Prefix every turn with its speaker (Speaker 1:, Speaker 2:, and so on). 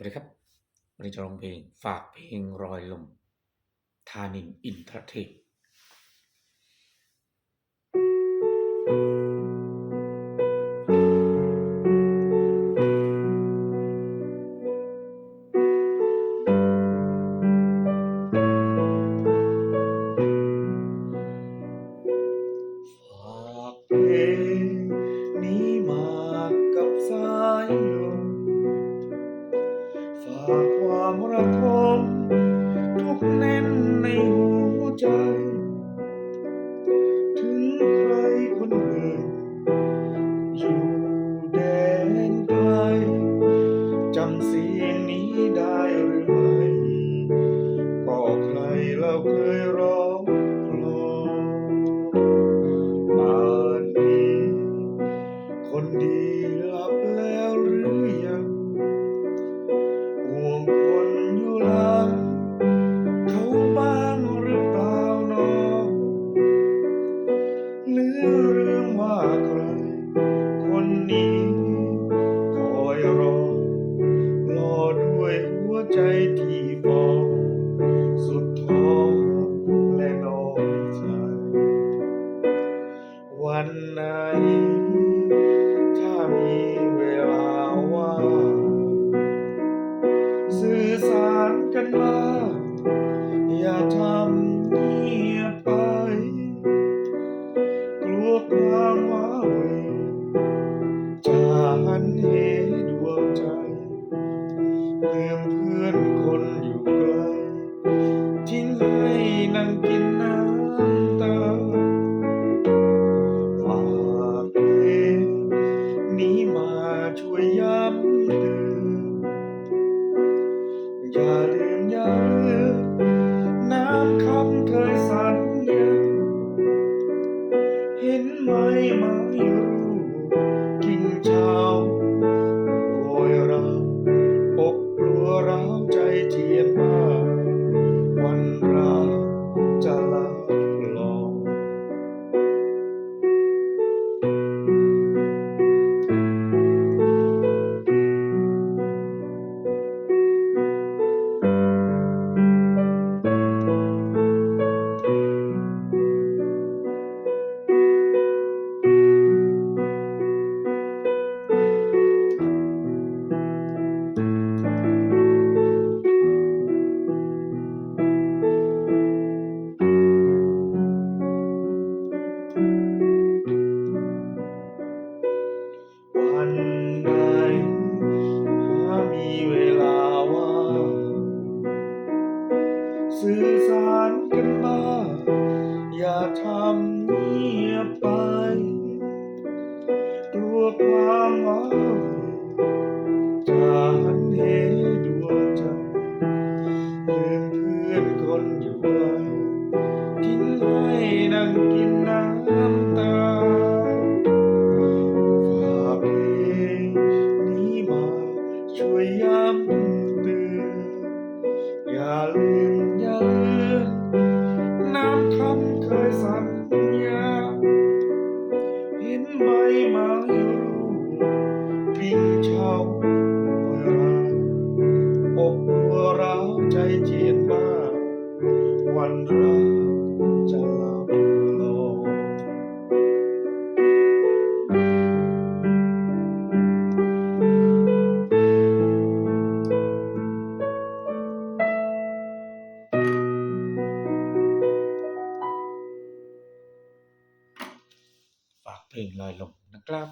Speaker 1: วัสดีครับวันนี้จะร้องเพลงฝากเพลงรอยลม ทานินอินทรเทพ ความระทมทุกแน่นในหัวใจ กันมา อย่าทำเงียบไป กลัวความว้าเหวจะหันเหดวงใจลืมเพื่อนคนอยู่ไกลทิ้งให้นั่งกินน้ำตาฝากเพลงนี้มาช่วยย้ำ สื่อสารกันมา อย่าทำเงียบไป กลัวความว้าเหวจะหันเหดวงใจลืมเพื่อนคนอยู่ไกลทิ้งให้นั่งกินน้ำ ฝากเพลงลอยลมนะครับ